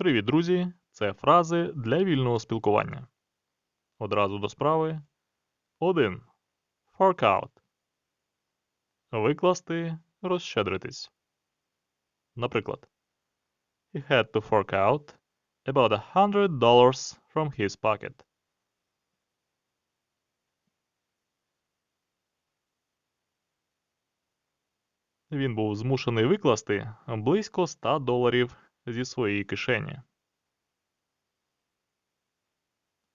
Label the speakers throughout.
Speaker 1: Привіт, друзі! Це фрази для вільного спілкування. Одразу до справи. 1. Fork out. Викласти, розщедритись. Наприклад, He had to fork out about a hundred dollars from his pocket. Він був змушений викласти близько 100 доларів зі своєї кишені.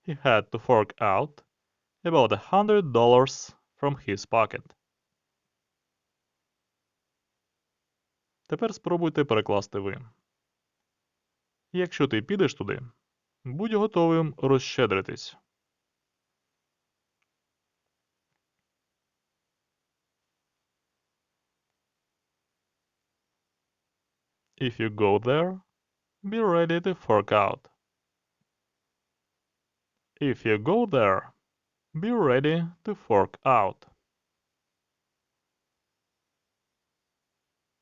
Speaker 1: He had to fork out about a hundred dollars from his pocket. Тепер спробуйте перекласти ви. Якщо ти підеш туди, будь готовим розщедритись. If you go there, be ready to fork out. If you go there, be ready to fork out.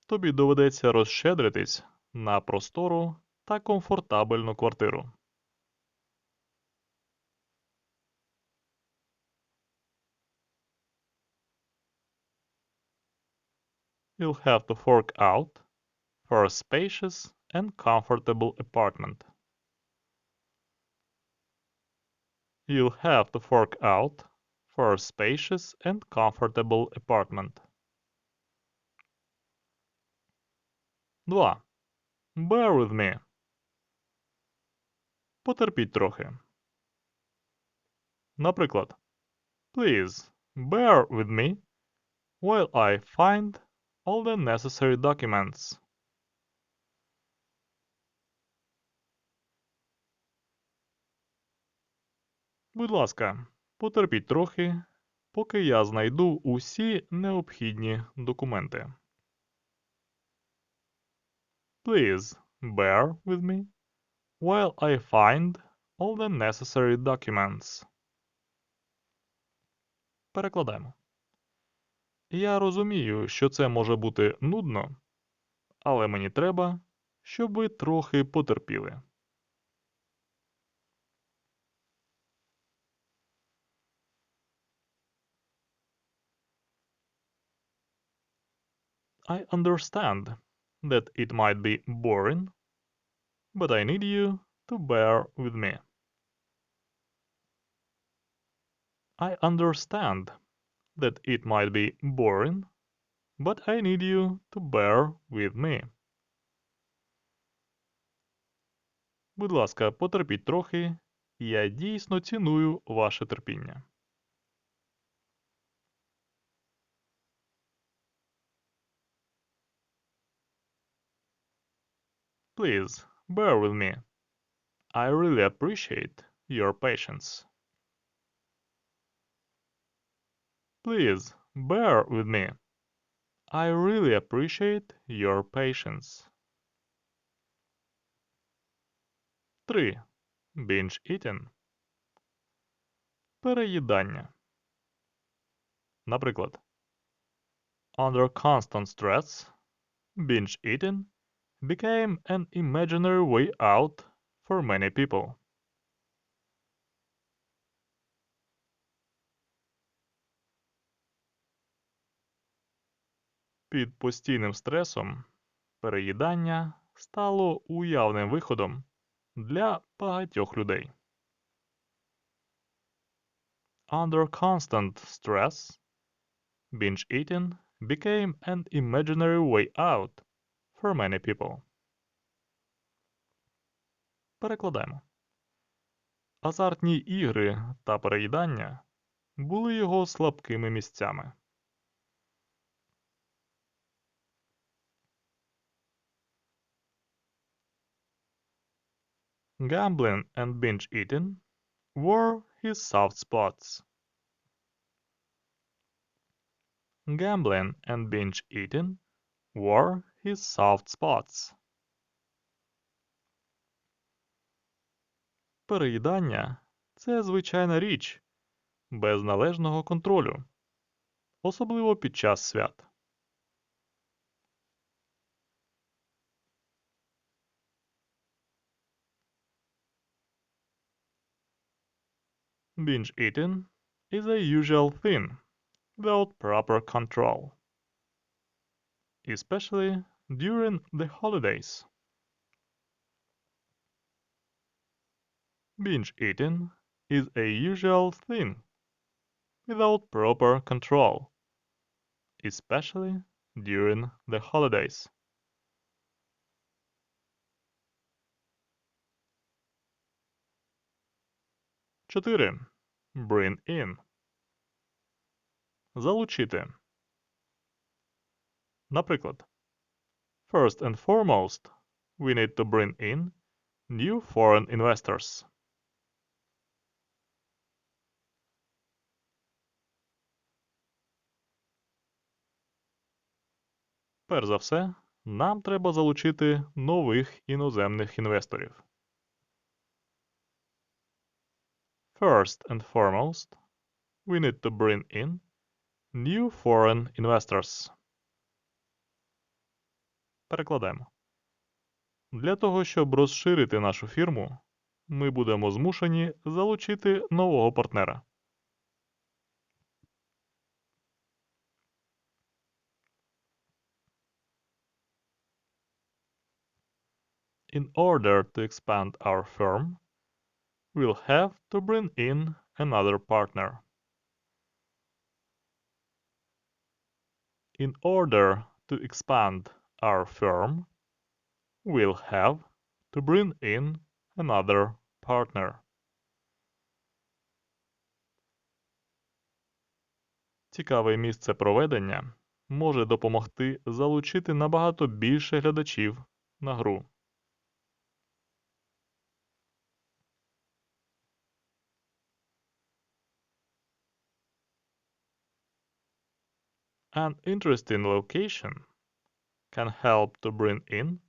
Speaker 1: Тобі доведеться розщедритись на простору та комфортабельну квартиру. You'll have to fork out for a spacious and comfortable apartment. You'll have to fork out for a spacious and comfortable apartment. 2. Bear with me. Потерпіть трохи. Наприклад, Please bear with me while I find all the necessary documents. Будь ласка, потерпіть трохи, поки я знайду усі необхідні документи. Please bear with me while I find all the necessary documents. Перекладаємо. Я розумію, що це може бути нудно, але мені треба, щоб ви трохи потерпіли. I understand that it might be boring, but I need you to bear with me. I understand that it might be boring, but I need you to bear with me. Будь ласка, потерпіть трохи. Я дійсно ціную ваше терпіння. Please bear with me. I really appreciate your patience. Please bear with me. I really appreciate your patience. 3. Binge eating. Переїдання. Наприклад, Under constant stress, binge eating became an imaginary way out for many people. Під постійним стресом переїдання стало уявним виходом для багатьох людей. Under constant stress, binge eating became an imaginary way out for many people. Перекладаємо. Азартні ігри та переїдання були його слабкими місцями. Gambling and binge eating were his soft spots. Gambling and binge eating War his soft spots. Переїдання це звичайна річ без належного контролю, особливо під час свят. Binge eating is a usual thing without proper control. especially during the holidays. Binge eating is a usual thing without proper control, especially during the holidays. Чотири. Bring in. Залучити. Наприклад, First and foremost, we need to bring in new foreign investors. Перш за все, нам треба залучити нових іноземних інвесторів. First and foremost, we need to bring in new foreign investors. Перекладаємо. Для того, щоб розширити нашу фірму, ми будемо змушені залучити нового партнера. In order to expand our firm, we'll have to bring in another partner. In order to expand our firm, we'll have to bring in another partner. Цікаве місце проведення може допомогти залучити набагато більше глядачів на гру. An interesting location can help to bring in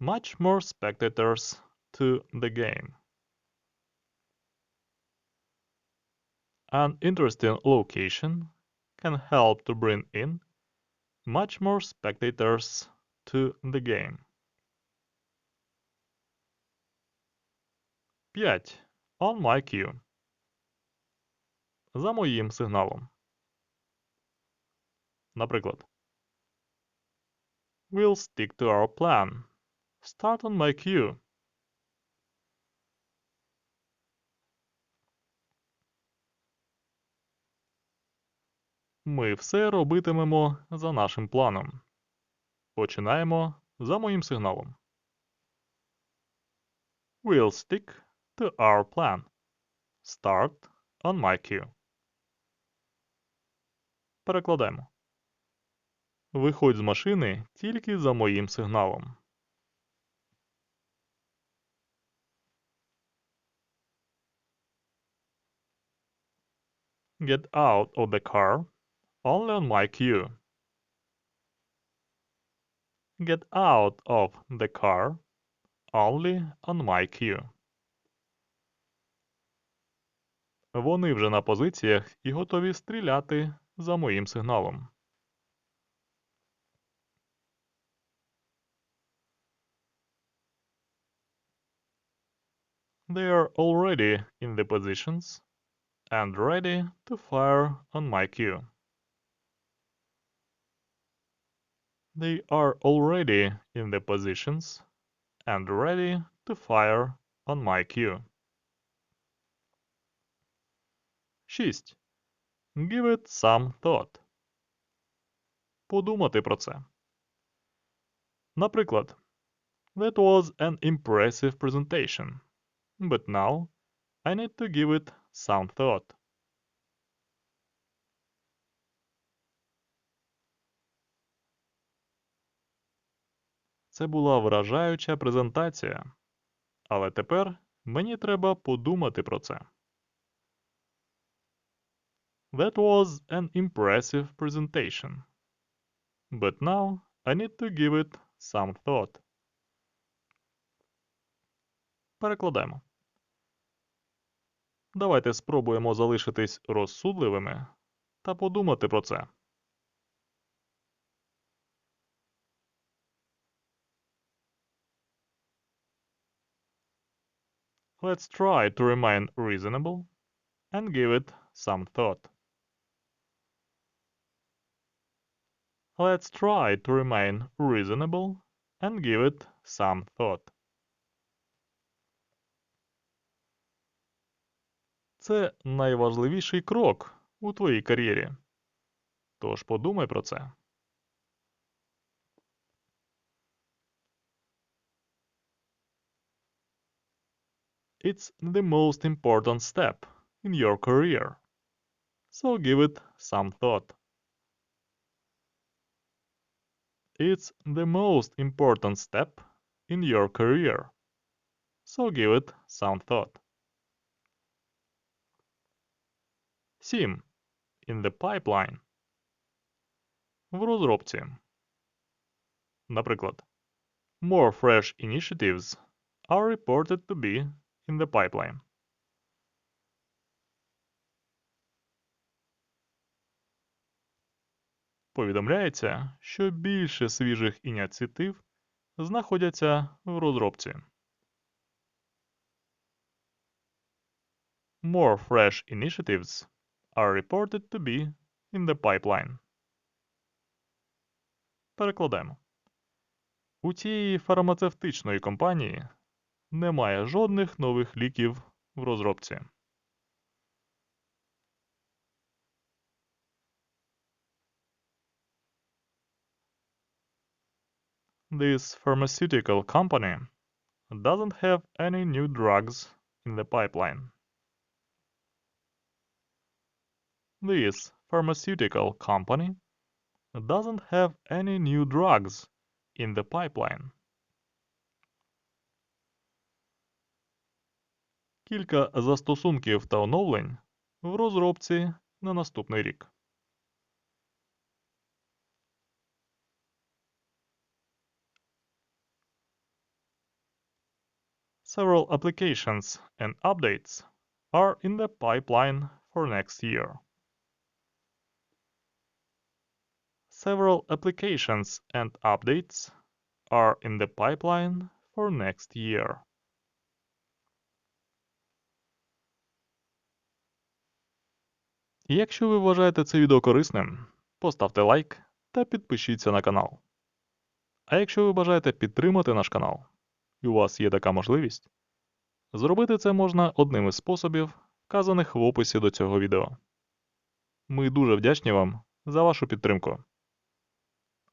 Speaker 1: much more spectators to the game. An interesting location can help to bring in much more spectators to the game. 5. On my cue. За моїм сигналом. Наприклад, We'll stick to our plan. Start on my cue. Ми все робитимемо за нашим планом. Починаємо за моїм сигналом. We'll stick to our plan. Start on my cue. Перекладаємо. Виходь з машини тільки за моїм сигналом. Get out of the car only on my cue. Get out of the car only on my cue. Вони вже на позиціях і готові стріляти за моїм сигналом. They are already in the positions and ready to fire on my cue. They are already in the positions and ready to fire on my cue. 6. Give it some thought. Подумати про це. Наприклад, That was an impressive presentation, But now I need to give it some thought. Це була вражаюча презентація, але тепер мені треба подумати про це. That was an impressive presentation. But now I need to give it some thought. Перекладаємо. Давайте спробуємо залишитись розсудливими та подумати про це. Let's try to remain reasonable and give it some thought. Let's try to remain reasonable and give it some thought. Це найважливіший крок у твоїй кар'єрі. Тож подумай про це. It's the most important step in your career. So give it some thought. It's the most important step in your career. So give it some thought. 7. In the pipeline. В розробці. Наприклад, more fresh initiatives are reported to be in the pipeline. Повідомляється, що більше свіжих ініціатив знаходяться в розробці. More fresh initiatives are reported to be in the pipeline. Перекладаємо. У цієї фармацевтичної компанії немає жодних нових ліків в розробці. This pharmaceutical company doesn't have any new drugs in the pipeline. This pharmaceutical company doesn't have any new drugs in the pipeline. Кілька застосунків та оновлень в розробці на наступний рік. Several applications and updates are in the pipeline for next year. Several applications and updates are in the pipeline for next year. Якщо ви вважаєте це відео корисним, поставте лайк та підпишіться на канал. А якщо ви бажаєте підтримати наш канал, і у вас є така можливість, зробити це можна одним із способів, вказаних в описі до цього відео. Ми дуже вдячні вам за вашу підтримку.